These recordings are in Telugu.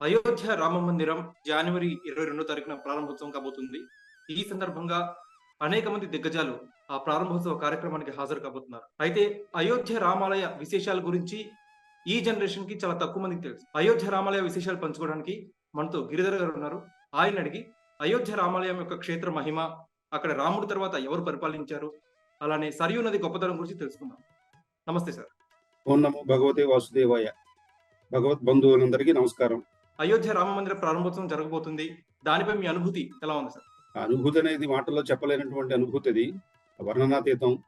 అయోధ్య రామ మందిరం జనవరి ఇరవై రెండో తారీఖున ప్రారంభోత్సవం కాబోతుంది. ఈ సందర్భంగా అనేక మంది దిగ్గజాలు ఆ ప్రారంభోత్సవ కార్యక్రమానికి హాజరు కాబోతున్నారు. అయితే అయోధ్య రామాలయ విశేషాల గురించి ఈ జనరేషన్కి చాలా తక్కువ మందికి తెలుసు. అయోధ్య రామాలయ విశేషాలు పంచుకోవడానికి మనతో గిరిధర్ గారు ఉన్నారు. ఆయన అడిగి అయోధ్య రామాలయం యొక్క క్షేత్ర మహిమ అక్కడ రాముడి తర్వాత ఎవరు పరిపాలించారు అలానే సరియు నది గొప్పతనం గురించి తెలుసుకుందాం. నమస్తే సార్. ఓం నమో భగవతే వాసుదేవాయ. భగవత్ బంధువులందరికీ నమస్కారం. అయోధ్య రామ మందిర ప్రారంభోత్సవం జరగబోతుంది. దానిపై మీ అనుభూతి ఎలా ఉంది సార్? అనుభూతి అనేది మాటల్లో చెప్పలేనటువంటి అనుభూతి అది. వర్ణనాతీతం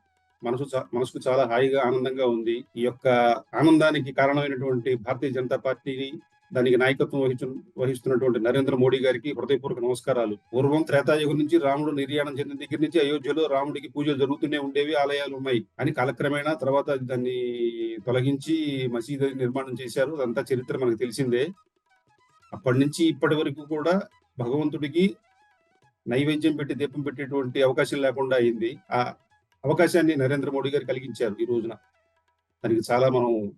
మనసు మనసుకు చాలా హాయిగా ఆనందంగా ఉంది. ఈ యొక్క ఆనందానికి కారణమైనటువంటి భారతీయ జనతా పార్టీని దానికి నాయకత్వం వహించు వహిస్తున్నటువంటి నరేంద్ర మోడీ గారికి హృదయపూర్వక నమస్కారాలు. పూర్వం త్రేతాయుగం నుంచి రాముడు నిర్యాణం చెందిన దగ్గర నుంచి అయోధ్యలో రాముడికి పూజలు జరుగుతూనే ఉండేవి ఆలయాలు ఉన్నాయి. అని కాలక్రమేణా తర్వాత దాన్ని తొలగించి మసీదు నిర్మాణం చేశారు. అదంతా చరిత్ర మనకు తెలిసిందే. అప్పటి నుంచి ఇప్పటి వరకు కూడా భగవంతుడికి నైవేద్యం పెట్టి దీపం పెట్టేటువంటి అవకాశం లేకుండా అయింది. ఆ అవకాశాన్ని నరేంద్ర మోడీ గారు కలిగించారు ఈ రోజున. దానికి చాలా మనం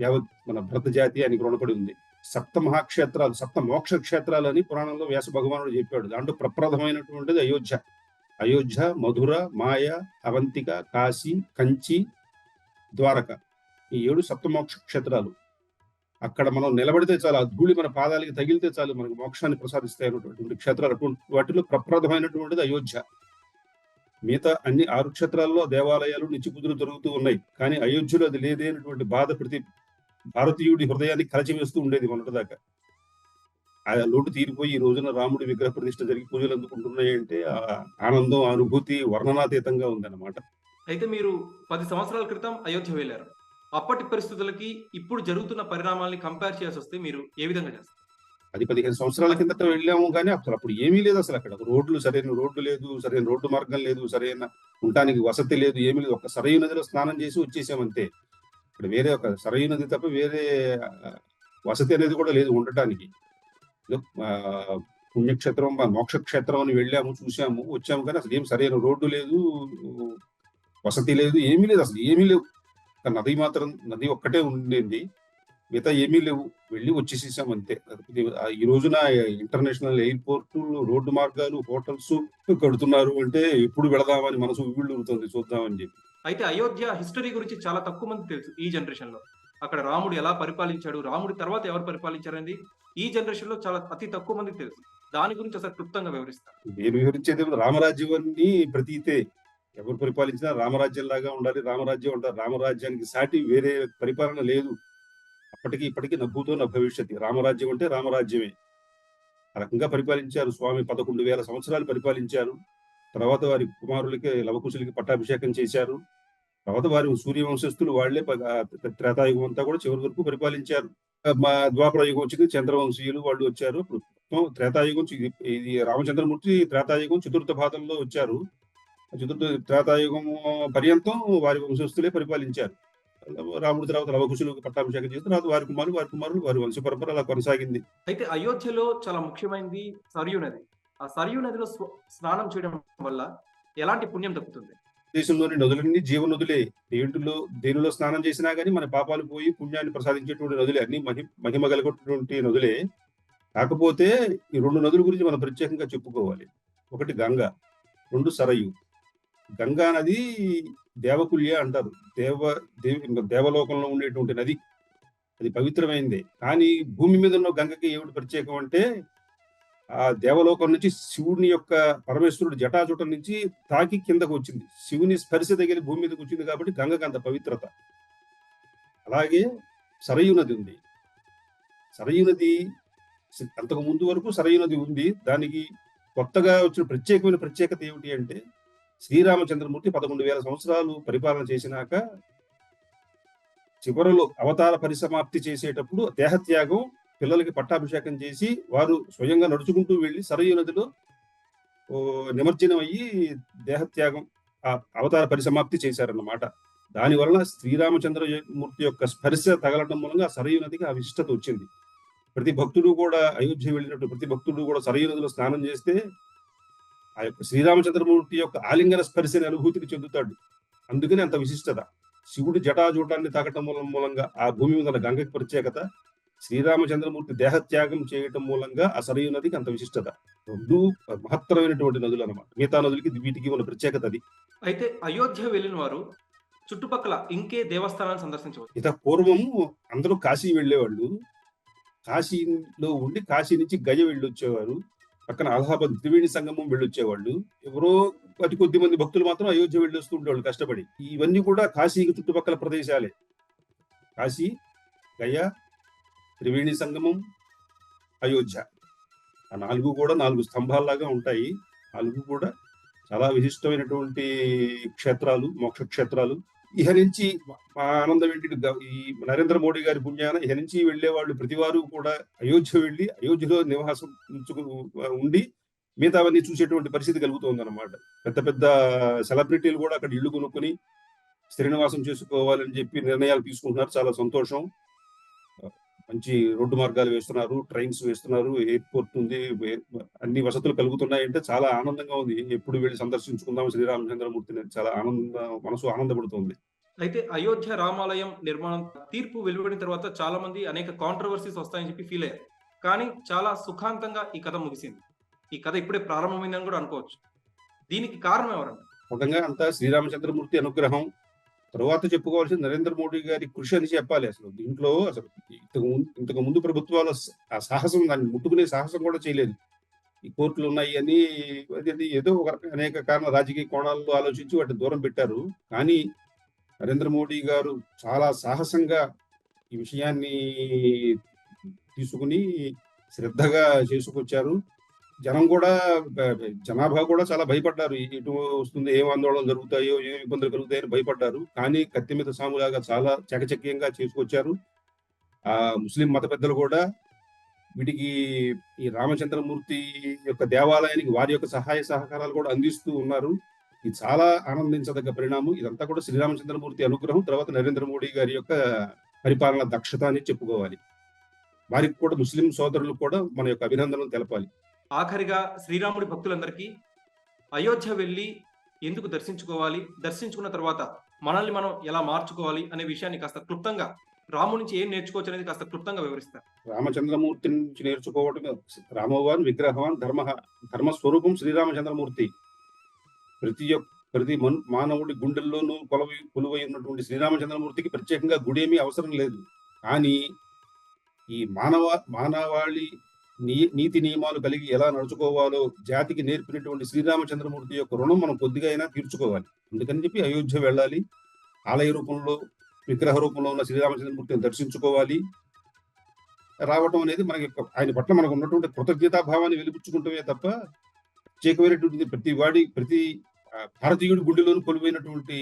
యావత్ మన భరత జాతి అని రుణపడి ఉంది. సప్త మహాక్షేత్రాలు సప్త మోక్ష క్షేత్రాలు అని పురాణంలో వ్యాస భగవానుడు చెప్పాడు. దాంట్లో ప్రప్రథమైనటువంటిది అయోధ్య. అయోధ్య మధుర మాయ అవంతిక కాశీ కంచి ద్వారక ఈ ఏడు సప్తమోక్ష క్షేత్రాలు. అక్కడ మనం నిలబడితే చాలు ఆ ధూళి మన పాదాలకి తగిలితే చాలు మనకు మోక్షాన్ని ప్రసాదిస్తాయి అన్నటువంటి క్షేత్రాలు అటువంటి వాటిలో ప్రప్రథమైనటువంటిది అయోధ్య. మిగతా అన్ని ఆరు క్షేత్రాల్లో దేవాలయాలు నిత్యపుదులు జరుగుతూ ఉన్నాయి. కానీ అయోధ్యలో అది లేదేనటువంటి బాధ ప్రతి భారతీయుడి హృదయాన్ని కలచివేస్తూ ఉండేది మొన్నటిదాకా. ఆ లోటు తీరిపోయి ఈ రోజున రాముడి విగ్రహ ప్రతిష్ట జరిగి పూజలు అందుకుంటున్నాయి అంటే ఆ ఆనందం అనుభూతి వర్ణనాతీతంగా ఉందన్నమాట. అయితే మీరు పది సంవత్సరాల క్రితం అయోధ్య వెళ్ళారు. అప్పటి పరిస్థితులకి ఇప్పుడు జరుగుతున్న పరిణామాల్ని కంపేర్ చేయాల్సి వస్తే మీరు ఏ విధంగా చేస్తారు? అది పదిహేను సంవత్సరాల కిందట వెళ్ళాము కానీ అసలు అప్పుడు ఏమీ లేదు అసలు అక్కడ. రోడ్లు సరైన రోడ్డు లేదు సరైన రోడ్డు మార్గం లేదు సరైన ఉండటానికి వసతి లేదు ఏమీ లేదు. ఒక సరైన నదిలో స్నానం చేసి వచ్చేసామంతే ఇక్కడ వేరే ఒక సరైన నది తప్ప వేరే వసతి అనేది కూడా లేదు ఉండటానికి. పుణ్యక్షేత్రం మోక్షక్షేత్రం అని వెళ్ళాము చూసాము వచ్చాము కానీ అసలు ఏం సరైన రోడ్డు లేదు వసతి లేదు ఏమీ లేదు అసలు ఏమీ లేవు. నది మాత్రం నది ఒక్కటే ఉండేది. మిగతా ఏమీ లేవు. వెళ్ళి వచ్చేసేసాం అంతే. ఈ రోజున ఇంటర్నేషనల్ ఎయిర్పోర్ట్ రోడ్డు మార్గాలు హోటల్స్ కడుతున్నారు అంటే ఎప్పుడు వెళదామని మనసు ఉవ్విళ్ళూరుతుంది చూద్దామని చెప్పి. అయితే అయోధ్య హిస్టరీ గురించి చాలా తక్కువ మంది తెలుసు ఈ జనరేషన్లో అక్కడ రాముడు ఎలా పరిపాలించాడు రాముడి తర్వాత ఎవరు పరిపాలించారనేది ఈ జనరేషన్లో చాలా అతి తక్కువ మందికి తెలుసు. దాని గురించి అసలు క్లుప్తంగా వివరిస్తారు నేను వివరించేది ఏమిటి? రామరాజ్యాన్ని ప్రతీతే ఎవరు పరిపాలించినా రామరాజ్యం లాగా ఉండాలి రామరాజ్యం ఉంటారు రామరాజ్యానికి సాటి వేరే పరిపాలన లేదు. అప్పటికి ఇప్పటికీ నభూతో నా భవిష్యత్తు. రామరాజ్యం అంటే రామరాజ్యమే. ఆ రకంగా పరిపాలించారు. స్వామి పదకొండు వేల సంవత్సరాలు పరిపాలించారు. తర్వాత వారి కుమారులకి లవకుశులకి పట్టాభిషేకం చేశారు. తర్వాత వారి సూర్యవంశస్థులు వాళ్ళే త్రేతాయుగం అంతా కూడా చివరి వరకు పరిపాలించారు. మా ద్వాపర యుగం వచ్చింది. చంద్రవంశీయులు వాళ్ళు వచ్చారు. త్రేతాయుగం ఇది రామచంద్రమూర్తి త్రేతాయుగం చతుర్థ భాగంలో వచ్చారు. చతుర్థ త్రేతాయుగం పర్యంతం వారి వంశస్థులే పరిపాలించారు. రాముడి తర్వాత లవకుశులకు పట్టాభిషేకం చేసిన తర్వాత వారి కుమారులు వారి కుమారులు వారి వంశ పరంపర అలా కొనసాగింది. అయితే అయోధ్యలో చాలా ముఖ్యమైనది సరియు నది. ఆ సరియు నదిలో స్నానం చేయడం వల్ల ఎలాంటి పుణ్యం దక్కుతుంది? దేశంలోని నదులన్నీ జీవ నదులే దేంట్లో దేనిలో స్నానం చేసినా గానీ మన పాపాలు పోయి పుణ్యాన్ని ప్రసాదించేటువంటి నదులే. అన్ని మహి మహిమ కలిగేటువంటి నదులే. కాకపోతే ఈ రెండు నదుల గురించి మనం ప్రత్యేకంగా చెప్పుకోవాలి. ఒకటి గంగ రెండు సరయు. గంగా నది దేవకుల్య అంటారు. దేవ దేవ దేవలోకంలో ఉండేటువంటి నది. అది పవిత్రమైందే. కానీ భూమి మీద ఉన్న గంగకి ఏమిటి ప్రత్యేకం అంటే ఆ దేవలోకం నుంచి శివుని యొక్క పరమేశ్వరుడు జటాజుటం నుంచి తాకి కిందకు వచ్చింది. శివుని స్పర్శ తగిలి భూమి మీదకి వచ్చింది కాబట్టి గంగకి అంత పవిత్రత. అలాగే సరయు నది ఉంది. సరయు నది అంతకు ముందు వరకు సరయు నది ఉంది. దానికి కొత్తగా వచ్చిన ప్రత్యేకమైన ప్రత్యేకత ఏమిటి అంటే శ్రీరామచంద్రమూర్తి పదకొండు వేల సంవత్సరాలు పరిపాలన చేసినాక చివరలో అవతార పరిసమాప్తి చేసేటప్పుడు దేహత్యాగం పిల్లలకి పట్టాభిషేకం చేసి వారు స్వయంగా నడుచుకుంటూ వెళ్ళి సరయు నదిలో నిమజ్జనం అయ్యి దేహత్యాగం ఆ అవతార పరిసమాప్తి చేశారన్నమాట. దాని వలన శ్రీరామచంద్ర మూర్తి యొక్క స్పర్శ తగలటం మూలంగా ఆ సరయు నదికి ఆ విశిష్టత వచ్చింది. ప్రతి భక్తుడు కూడా అయోధ్య వెళ్ళినట్టు ప్రతి భక్తుడు కూడా సరయు నదిలో స్నానం చేస్తే ఆ యొక్క శ్రీరామచంద్రమూర్తి యొక్క ఆలింగన స్పర్శని అనుభూతిని చెందుతాడు. అందుకని అంత విశిష్టత. శివుడి జటాజూటాన్ని తాకటం మూలం మూలంగా ఆ భూమి మీద గంగకి ప్రత్యేకత శ్రీరామచంద్రమూర్తి దేహత్యాగం చేయటం మూలంగా ఆ సరయు నదికి అంత విశిష్టత. రెండు మహత్తరమైనటువంటి నదులు అన్నమాట. మిగతా నదులకి వీటికి ఉన్న ప్రత్యేకత అది. అయితే అయోధ్య వెళ్ళిన వారు చుట్టుపక్కల ఇంకే దేవస్థానాన్ని సందర్శించవచ్చు. ఇక పూర్వము అందరూ కాశీ వెళ్ళేవాళ్ళు. కాశీలో ఉండి కాశీ నుంచి గయ వెళ్ళొచ్చేవారు. పక్కన అలహాబాద్ త్రివేణి సంగమం వెళ్ళొచ్చేవాళ్ళు. ఎవరో అతి కొద్ది మంది భక్తులు మాత్రం అయోధ్య వెళ్ళొస్తూ ఉండేవాళ్ళు కష్టపడి. ఇవన్నీ కూడా కాశీకి చుట్టుపక్కల ప్రదేశాలే. కాశీ గయా త్రివేణి సంగమం అయోధ్య. ఆ నాలుగు కూడా నాలుగు స్తంభాల్లాగా ఉంటాయి. నాలుగు కూడా చాలా విశిష్టమైనటువంటి క్షేత్రాలు మోక్ష క్షేత్రాలు ఇహ నుంచి ఆనందం ఏంటి ఈ నరేంద్ర మోడీ గారి పుణ్యాన ఇహ నుంచి వెళ్ళే వాళ్ళు ప్రతివారు కూడా అయోధ్య వెళ్ళి అయోధ్యలో నివాసం ఉంచుకు ఉండి మిగతావన్నీ చూసేటువంటి పరిస్థితి కలుగుతుంది అనమాట పెద్ద పెద్ద సెలబ్రిటీలు కూడా అక్కడ ఇల్లు కొనుక్కొని శ్రీనివాసం చేసుకోవాలని చెప్పి నిర్ణయాలు తీసుకుంటున్నారు. చాలా సంతోషం. మంచి రోడ్డు మార్గాలు వేస్తున్నారు ట్రైన్స్ వేస్తున్నారు ఎయిర్పోర్ట్ ఉంది అన్ని వసతులు కలుగుతున్నాయంటే చాలా ఆనందంగా ఉంది. ఎప్పుడు వెళ్ళి సందర్శించుకుందాం శ్రీరామచంద్రమూర్తిని చాలా ఆనంద మనసు ఆనందపడుతుంది. అయితే అయోధ్య రామాలయం నిర్మాణం తీర్పు వెలువడిన తర్వాత చాలా మంది అనేక కాంట్రవర్సీస్ వస్తాయని చెప్పి ఫీల్ అయ్యారు. కానీ చాలా సుఖాంతంగా ఈ కథ ముగిసింది. ఈ కథ ఇప్పుడే ప్రారంభమైందని కూడా అనుకోవచ్చు. దీనికి కారణం ఎవరండి? మొత్తంగా అంతా శ్రీరామచంద్రమూర్తి అనుగ్రహం తర్వాత చెప్పుకోవాల్సిన నరేంద్ర మోడీ గారి కృషి అని చెప్పాలి అసలు. దీంట్లో అసలు ఇంతకు ముందు ఇంతకు ముందు ప్రభుత్వాలు ఆ సాహసం దాన్ని ముట్టుకునే సాహసం కూడా చేయలేదు. ఈ కోర్టులు ఉన్నాయి అని అది ఏదో ఒక అనేక కారణ రాజకీయ కోణాల్లో ఆలోచించి వాటిని దూరం పెట్టారు. కానీ నరేంద్ర మోడీ గారు చాలా సాహసంగా ఈ విషయాన్ని తీసుకుని శ్రద్ధగా చేసుకొచ్చారు. జనం కూడా జనాభా కూడా చాలా భయపడ్డారు. ఇటు వస్తుంది ఏం ఆందోళన జరుగుతాయో ఏం ఇబ్బందులు కలుగుతాయని భయపడ్డారు. కానీ కత్తి మీద సాములాగా చాలా చకచక్యంగా చేసుకొచ్చారు. ఆ ముస్లిం మత పెద్దలు కూడా వీటికి ఈ రామచంద్రమూర్తి యొక్క దేవాలయానికి వారి యొక్క సహాయ సహకారాలు కూడా అందిస్తూ ఉన్నారు. ఇది చాలా ఆనందించదగ్గ పరిణామం. ఇదంతా కూడా శ్రీరామచంద్రమూర్తి అనుగ్రహం తర్వాత నరేంద్ర మోడీ గారి యొక్క పరిపాలన దక్షత అని చెప్పుకోవాలి. వారికి కూడా ముస్లిం సోదరులు కూడా మన యొక్క అభినందనలు తెలపాలి. ఆఖరిగా శ్రీరాముడి భక్తులందరికీ అయోధ్య వెళ్ళి ఎందుకు దర్శించుకోవాలి? దర్శించుకున్న తర్వాత మనల్ని మనం ఎలా మార్చుకోవాలి అనే విషయాన్ని కాస్త క్లుప్తంగా రాముడి నుంచి ఏం నేర్చుకోవచ్చు అనేది కాస్త క్లుప్తంగా వివరిస్తారు. రామచంద్రమూర్తి నుంచి నేర్చుకోవడం రామవాన్ విగ్రహవాన్ ధర్మ ధర్మస్వరూపం శ్రీరామచంద్రమూర్తి. ప్రతి ప్రతి మన్ మానవుడి గుండెల్లోనూ కొలవి కొలువై ఉన్నటువంటి శ్రీరామచంద్రమూర్తికి ప్రత్యేకంగా గుడి అవసరం లేదు. కానీ ఈ మానవ మానవాళి నీతి నియమాలు కలిగి ఎలా నడుచుకోవాలో జాతికి నేర్పినటువంటి శ్రీరామచంద్రమూర్తి యొక్క రుణం మనం కొద్దిగా అయినా తీర్చుకోవాలి. అందుకని చెప్పి అయోధ్య వెళ్ళాలి. ఆలయ రూపంలో విగ్రహ రూపంలో ఉన్న శ్రీరామచంద్రమూర్తిని దర్శించుకోవాలి. రావటం అనేది మనకి ఆయన పట్ల మనకు ఉన్నటువంటి కృతజ్ఞతాభావాన్ని వెలిపుచ్చుకుంటమే తప్ప ప్రత్యేకమైనటువంటి ప్రతి వాడి ప్రతి భారతీయుడి గుండెలోనూ కొలువైనటువంటి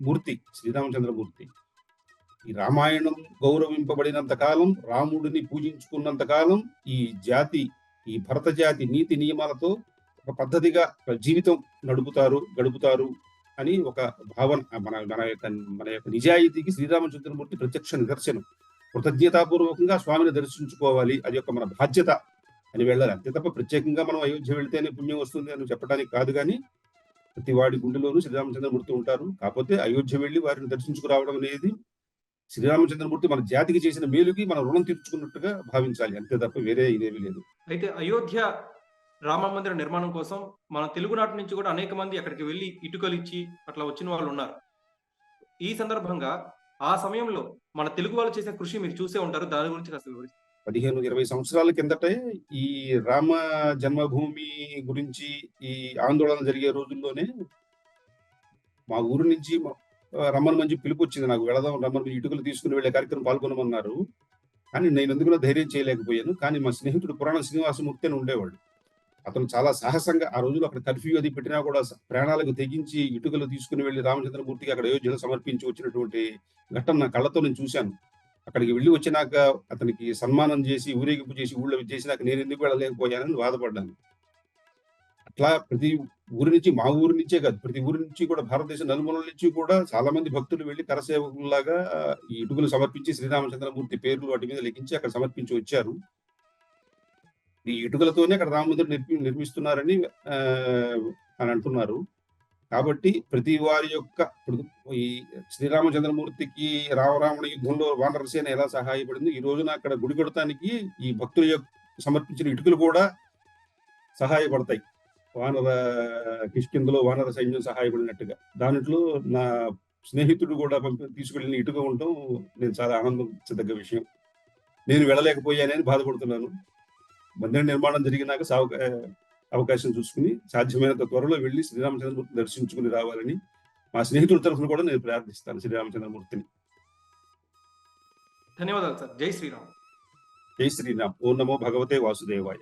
మూర్తి శ్రీరామచంద్రమూర్తి. ఈ రామాయణం గౌరవింపబడినంత కాలం రాముడిని పూజించుకున్నంత కాలం ఈ జాతి ఈ భరత జాతి నీతి నియమాలతో ఒక పద్ధతిగా జీవితం నడుపుతారు గడుపుతారు అని ఒక భావన మన మన యొక్క మన యొక్క నిజాయితీకి శ్రీరామచంద్రమూర్తి ప్రత్యక్ష నిదర్శనం. కృతజ్ఞతాపూర్వకంగా స్వామిని దర్శించుకోవాలి. అది యొక్క మన బాధ్యత అని వెళ్ళాలి. అంతే తప్ప ప్రత్యేకంగా మనం అయోధ్య వెళితేనే పుణ్యం వస్తుంది అని చెప్పడానికి కాదు కానీ ప్రతి వాడి గుండెలోనూ శ్రీరామచంద్రమూర్తి ఉంటారు. కాకపోతే అయోధ్య వెళ్ళి వారిని దర్శించుకురావడం అనేది శ్రీరామచంద్రమూర్తి మన జాతికి చేసిన మేలుకి మనం రుణం తీర్చుకున్నట్టుగా భావించాలి. అంతే తప్ప వేరే ఇదేమీ లేదు. అయితే అయోధ్య రామ మందిర నిర్మాణం కోసం మన తెలుగునాటి నుంచి కూడా అనేక మంది అక్కడికి వెళ్ళి ఇటుకలు ఇచ్చి అట్లా వచ్చిన వాళ్ళు ఉన్నారు. ఈ సందర్భంగా ఆ సమయంలో మన తెలుగు వాళ్ళు చేసిన కృషి మీరు చూసే ఉంటారు. దాని గురించి కాస్త వివరిస్తారు? పదిహేను ఇరవై సంవత్సరాల కిందటే ఈ రామ జన్మభూమి గురించి ఈ ఆందోళన జరిగే రోజుల్లోనే మా ఊరు నుంచి రమ్మని మంచి పిలుపు వచ్చింది నాకు వెళదాం రమ్మని ఇటుకలు తీసుకుని వెళ్ళే కార్యక్రమం పాల్గొనమన్నారు. కానీ నేను ఎందుకునో ధైర్యం చేయలేకపోయాను. కానీ మా స్నేహితుడు పురాణ శ్రీనివాసమూర్తి అని ఉండేవాడు. అతను చాలా సాహసంగా ఆ రోజులు అక్కడ కర్ఫ్యూ అది పెట్టినా కూడా ప్రాణాలకు తెగించి ఇటుకలు తీసుకుని వెళ్ళి రామచంద్రమూర్తికి అక్కడ యోజన సమర్పించి వచ్చినటువంటి ఘట్టం నా కళ్ళతో నేను చూశాను. అక్కడికి వెళ్ళి వచ్చినాక అతనికి సన్మానం చేసి ఊరేగింపు చేసి ఊళ్ళో చేసినాక నేను ఎందుకు వెళ్ళలేకపోయానని బాధపడ్డాను. ఇట్లా ప్రతి ఊరి నుంచి మా ఊరి నుంచే కాదు ప్రతి ఊరి నుంచి కూడా భారతదేశం నలుమూలల నుంచి కూడా చాలా మంది భక్తులు వెళ్ళి కరసేవకులాగా ఈ ఇటుకలు సమర్పించి శ్రీరామచంద్రమూర్తి పేర్లు వాటి మీద లెక్కించి అక్కడ సమర్పించి వచ్చారు. ఈ ఇటుకలతోనే అక్కడ రామమందిరం నిర్మి నిర్మిస్తున్నారని అని అంటున్నారు. కాబట్టి ప్రతి వారి యొక్క ఈ శ్రీరామచంద్రమూర్తికి రామరాముడి యుద్ధంలో వానరసేన ఎలా సహాయపడింది ఈ రోజున అక్కడ గుడి కడతానికి ఈ భక్తుల యొక్క సమర్పించిన ఇటుకలు కూడా సహాయపడతాయి. వానర కిష్కిందలో వానర సైన్యం సహాయపడినట్టుగా. దాంట్లో నా స్నేహితుడు కూడా పంపి తీసుకెళ్ళిన ఇటుక ఉండటం నేను చాలా ఆనందించదగ్గ విషయం. నేను వెళ్ళలేకపోయానని బాధపడుతున్నాను. మందిర నిర్మాణం జరిగినాక సావ అవకాశం చూసుకుని సాధ్యమైనంత త్వరలో వెళ్ళి శ్రీరామచంద్రమూర్తిని దర్శించుకుని రావాలని మా స్నేహితుల తరఫున కూడా నేను ప్రార్థిస్తాను శ్రీరామచంద్రమూర్తిని. ధన్యవాదాలు సార్. జై శ్రీరామ్. జై శ్రీరామ్. ఓం నమో భగవతే వాసుదేవాయ.